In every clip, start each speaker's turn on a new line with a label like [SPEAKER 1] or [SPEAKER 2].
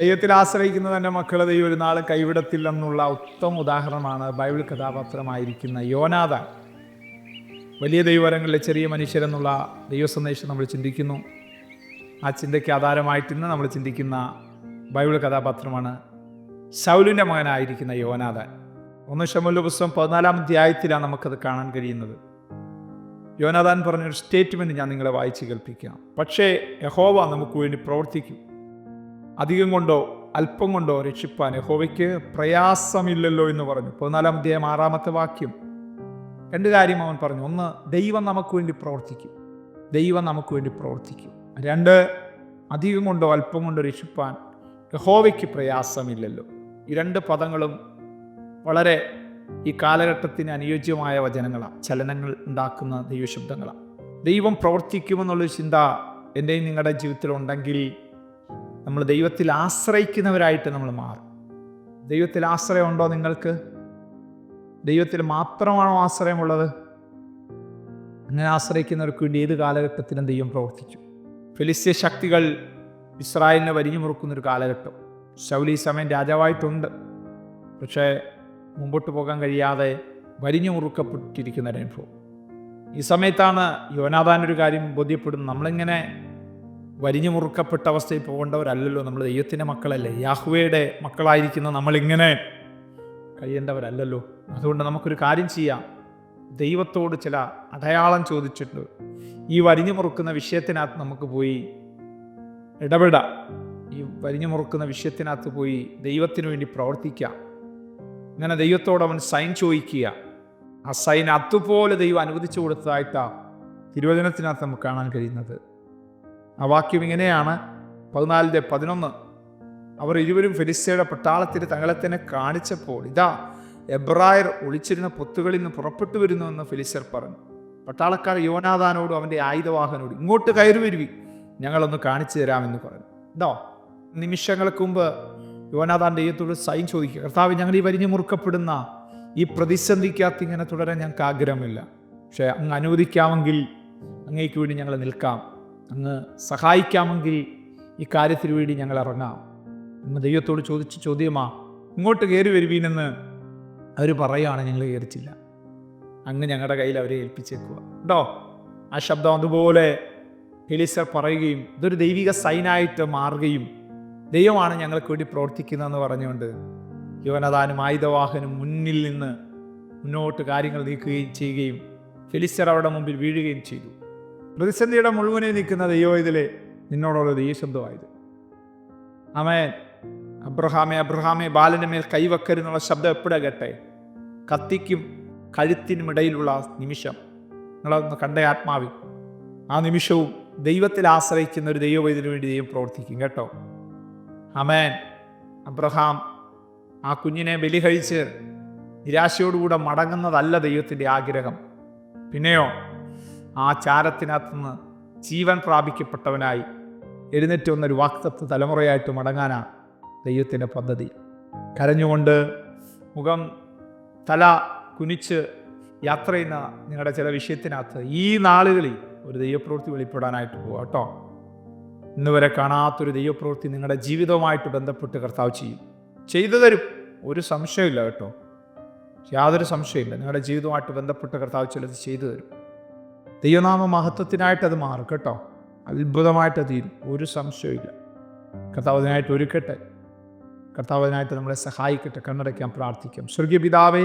[SPEAKER 1] ദൈവത്തിൽ ആശ്രയിക്കുന്ന തൻ്റെ മക്കളെ ദൈവം ഒരു നാൾ കൈവിടത്തില്ലെന്നുള്ള ഉത്തമ ഉദാഹരണമാണ് ബൈബിൾ കഥാപാത്രമായിരിക്കുന്ന യോനാദ വലിയ ദൈവരങ്ങളിലെ ചെറിയ മനുഷ്യരെന്നുള്ള ദൈവസന്ദേശം നമ്മൾ ചിന്തിക്കുന്നു ആ ചിന്തയ്ക്ക് ആധാരമായിട്ടിന്ന് നമ്മൾ ചിന്തിക്കുന്ന ബൈബിൾ കഥാപാത്രമാണ് ശൗലിൻ്റെ മകനായിരിക്കുന്ന യോനാഥൻ ഒന്ന് ഷമുല്ല പുസ്തകം പതിനാലാം അധ്യായത്തിലാണ് നമുക്കത് കാണാൻ കഴിയുന്നത് യോനാദാൻ പറഞ്ഞൊരു സ്റ്റേറ്റ്മെൻറ്റ് ഞാൻ നിങ്ങളെ വായിച്ച് കേൾപ്പിക്കാം പക്ഷേ യഹോവ നമുക്ക് വേണ്ടി പ്രവർത്തിക്കും അധികം കൊണ്ടോ അല്പം കൊണ്ടോ രക്ഷിപ്പാൻ യഹോവയ്ക്ക് പ്രയാസമില്ലല്ലോ എന്ന് പറഞ്ഞു പതിനാലാം അധ്യായം ആറാമത്തെ വാക്യം രണ്ട് കാര്യം അവൻ പറഞ്ഞു ഒന്ന് ദൈവം നമുക്ക് വേണ്ടി പ്രവർത്തിക്കും ദൈവം നമുക്ക് വേണ്ടി പ്രവർത്തിക്കും രണ്ട് അധികം കൊണ്ടോ അല്പം കൊണ്ടോ രക്ഷിപ്പാൻ യഹോവയ്ക്ക് പ്രയാസമില്ലല്ലോ ഈ രണ്ട് പദങ്ങളും വളരെ ഈ കാലഘട്ടത്തിന് അനുയോജ്യമായ വചനങ്ങളാണ് ചലനങ്ങൾ ഉണ്ടാക്കുന്ന ദൈവശബ്ദങ്ങളാണ് ദൈവം പ്രവർത്തിക്കുമെന്നുള്ളൊരു ചിന്ത എൻ്റെയും നിങ്ങളുടെ ജീവിതത്തിലുണ്ടെങ്കിൽ നമ്മൾ ദൈവത്തിൽ ആശ്രയിക്കുന്നവരായിട്ട് നമ്മൾ മാറും ദൈവത്തിൽ ആശ്രയമുണ്ടോ നിങ്ങൾക്ക് ദൈവത്തിൽ മാത്രമാണോ ആശ്രയമുള്ളത് അങ്ങനെ ആശ്രയിക്കുന്നവർക്ക് വേണ്ടി ഏത് കാലഘട്ടത്തിലും ദൈവം പ്രവർത്തിച്ചു ഫെലിസ്യ ശക്തികൾ ഇസ്രായേലിനെ വരിഞ്ഞു മുറുക്കുന്നൊരു കാലഘട്ടം ശൗലി സമയം രാജാവായിട്ടുണ്ട് പക്ഷേ മുമ്പോട്ട് പോകാൻ കഴിയാതെ വരിഞ്ഞു മുറുക്കപ്പെട്ടിരിക്കുന്ന അനുഭവം ഈ സമയത്താണ് യോനാദാൻ ഒരു കാര്യം ബോധ്യപ്പെടുന്നത് നമ്മളിങ്ങനെ വരിഞ്ഞു മുറുക്കപ്പെട്ട അവസ്ഥയിൽ പോകേണ്ടവരല്ലല്ലോ നമ്മൾ ദൈവത്തിൻ്റെ മക്കളല്ലേ യാഹുവയുടെ മക്കളായിരിക്കുന്ന നമ്മളിങ്ങനെ കഴിയേണ്ടവരല്ലല്ലോ അതുകൊണ്ട് നമുക്കൊരു കാര്യം ചെയ്യാം ദൈവത്തോട് ചില അടയാളം ചോദിച്ചിട്ട് ഈ വരിഞ്ഞു മുറുക്കുന്ന വിഷയത്തിനകത്ത് നമുക്ക് പോയി ഇടപെടാം ഈ വരിഞ്ഞു മുറുക്കുന്ന വിഷയത്തിനകത്ത് പോയി ദൈവത്തിനു വേണ്ടി പ്രവർത്തിക്കാം ഇങ്ങനെ ദൈവത്തോട് അവൻ സൈൻ ചോദിക്കുക ആ സൈൻ അതുപോലെ ദൈവം അനുവദിച്ചു കൊടുത്തതായിട്ടാണ് തിരുവചനത്തിനകത്ത് നമുക്ക് കാണാൻ കഴിയുന്നത് ആ വാക്യം ഇങ്ങനെയാണ് പതിനാലിൻ്റെ പതിനൊന്ന് അവർ ഇരുവരും ഫിലിസ്തയുടെ പട്ടാളത്തിന് തങ്ങളെ തന്നെ കാണിച്ചപ്പോൾ ഇതാ എബ്രായർ ഒളിച്ചിരുന്ന പൊത്തുകളിൽ നിന്ന് പുറപ്പെട്ടു വരുന്നുവെന്ന് ഫിലിസ്തർ പറഞ്ഞു പട്ടാളക്കാർ യോനാദാനോടും അവൻ്റെ ആയുധവാഹനോടും ഇങ്ങോട്ട് കയറി വരുവി ഞങ്ങളൊന്ന് കാണിച്ചു തരാമെന്ന് പറഞ്ഞു എന്തോ നിമിഷങ്ങൾക്ക് മുമ്പ് യോനാദാൻ്റെ ഈയത്തോട് സൈൻ ചോദിക്കുക കർത്താവ് ഞങ്ങൾ ഈ വരിഞ്ഞു മുറുക്കപ്പെടുന്ന ഈ പ്രതിസന്ധിക്കകത്ത് ഇങ്ങനെ തുടരാൻ ഞങ്ങൾക്ക് ആഗ്രഹമില്ല പക്ഷേ അങ്ങ് അനുവദിക്കാമെങ്കിൽ അങ്ങേക്ക് വേണ്ടി ഞങ്ങൾ നിൽക്കാം അങ്ങ് സഹായിക്കാമെങ്കിൽ ഈ കാര്യത്തിന് വേണ്ടി ഞങ്ങൾ ഇറങ്ങാം എന്ന് ദൈവത്തോട് ചോദിച്ച് ചോദ്യമാ ഇങ്ങോട്ട് കയറി വരുവീനെന്ന് അവർ പറയുകയാണ് ഞങ്ങൾ കയറിച്ചില്ല അങ്ങ് ഞങ്ങളുടെ കയ്യിൽ അവരെ ഏൽപ്പിച്ചേക്കുക കേട്ടോ ആ ശബ്ദം അതുപോലെ ഹെലിസർ പറയുകയും ഇതൊരു ദൈവിക സൈനായിട്ട് മാറുകയും ദൈവമാണ് ഞങ്ങൾക്ക് വേണ്ടി പ്രവർത്തിക്കുന്നതെന്ന് പറഞ്ഞുകൊണ്ട് യുവനദാനും ആയുധവാഹനും മുന്നിൽ നിന്ന് മുന്നോട്ട് കാര്യങ്ങൾ നീക്കുകയും ചെയ്യുകയും ഫിലിസ്റ്റർ അവരുടെ മുമ്പിൽ വീഴുകയും ചെയ്തു പ്രതിസന്ധിയുടെ മുഴുവനെ നിൽക്കുന്ന ദൈവം ഇതിലെ നിന്നോടുള്ളത് ഈ ശബ്ദമായത് അമേൻ അബ്രഹാമെ അബ്രഹാമെ ബാലൻ്റെ മേൽ കൈവക്കരുന്നുള്ള ശബ്ദം എപ്പോഴാകട്ടെ കത്തിക്കും ഇടയിലുള്ള നിമിഷം നിങ്ങളൊന്ന് കണ്ട ആത്മാവിൽ ആ നിമിഷവും ദൈവത്തിൽ ആശ്രയിക്കുന്ന ഒരു ഇതിനു വേണ്ടി ദൈവം പ്രവർത്തിക്കും കേട്ടോ അമേൻ അബ്രഹാം ആ കുഞ്ഞിനെ ബലി കഴിച്ച് നിരാശയോടുകൂടെ മടങ്ങുന്നതല്ല ദൈവത്തിൻ്റെ ആഗ്രഹം പിന്നെയോ ആ ചാരത്തിനകത്തുനിന്ന് ജീവൻ പ്രാപിക്കപ്പെട്ടവനായി എഴുന്നേറ്റ് വന്നൊരു വാക്തത്വ തലമുറയായിട്ട് മടങ്ങാനാണ് ദൈവത്തിൻ്റെ പദ്ധതി കരഞ്ഞുകൊണ്ട് മുഖം തല കുനിച്ച് യാത്ര ചെയ്യുന്ന നിങ്ങളുടെ ചില വിഷയത്തിനകത്ത് ഈ നാളുകളിൽ ഒരു ദൈവപ്രവൃത്തി വെളിപ്പെടാനായിട്ട് പോകും കേട്ടോ ഇന്ന് വരെ കാണാത്തൊരു ദൈവപ്രവൃത്തി നിങ്ങളുടെ ജീവിതവുമായിട്ട് ബന്ധപ്പെട്ട് കർത്താവ് ചെയ്യും ചെയ്തു തരും ഒരു സംശയമില്ല കേട്ടോ യാതൊരു സംശയമില്ല നിങ്ങളുടെ ജീവിതവുമായിട്ട് ബന്ധപ്പെട്ട് കർത്താവ് ചിലത് ചെയ്തു തരും ദൈവനാമ മഹത്വത്തിനായിട്ട് അത് മാറും കേട്ടോ അത്ഭുതമായിട്ട് തീരും ഒരു സംശയമില്ല കർത്താവ് അതിനായിട്ട് ഒരുക്കട്ടെ കർത്താവ് അതിനായിട്ട് നമ്മളെ സഹായിക്കട്ടെ കണ്ണടയ്ക്കാൻ പ്രാർത്ഥിക്കാം സ്വർഗീയ പിതാവേ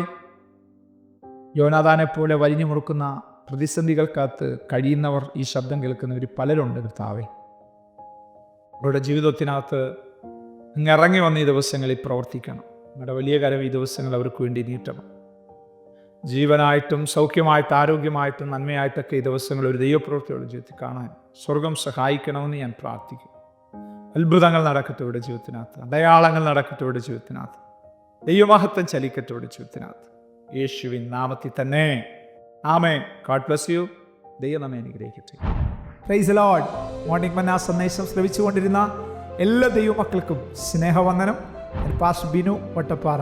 [SPEAKER 1] യോനാദാനെ പോലെ വലിഞ്ഞു മുറുക്കുന്ന പ്രതിസന്ധികൾക്കകത്ത് കഴിയുന്നവർ ഈ ശബ്ദം കേൾക്കുന്നവർ പലരുണ്ട് കർത്താവേ അവരുടെ ജീവിതത്തിനകത്ത് അങ്ങ് ഇറങ്ങി വന്ന ഈ ദിവസങ്ങളിൽ പ്രവർത്തിക്കണം നിങ്ങളുടെ വലിയ കാര്യം ഈ ദിവസങ്ങൾ അവർക്ക് വേണ്ടി നീട്ടണം ജീവനായിട്ടും സൗഖ്യമായിട്ട് ആരോഗ്യമായിട്ടും നന്മയായിട്ടൊക്കെ ഈ ദിവസങ്ങൾ ഒരു ദൈവപ്രവൃത്തിയുടെ ജീവിതത്തിൽ കാണാൻ സ്വർഗം സഹായിക്കണമെന്ന് ഞാൻ പ്രാർത്ഥിക്കും അത്ഭുതങ്ങൾ നടക്കട്ടെ ഇവിടെ ജീവിതത്തിനകത്ത് അടയാളങ്ങൾ നടക്കട്ടെ ഇവിടെ ജീവിതത്തിനകത്ത് ദൈവമഹത്വം ചലിക്കട്ടെ ഇവിടെ ജീവിതത്തിനകത്ത് യേശുവിൻ നാമത്തിൽ തന്നെ ആമേ ഗാഡ് ബ്ലസ് യു ദൈവം നമ്മെ അനുഗ്രഹിക്കട്ടെ പ്രൈസ് ലോഡ് മോർണിംഗ് മന്ന സന്ദേശം ശ്രമിച്ചുകൊണ്ടിരുന്ന എല്ലാ ദൈവമക്കൾക്കും സ്നേഹവന്ദനം പാസ് ബിനു വട്ടപ്പാറ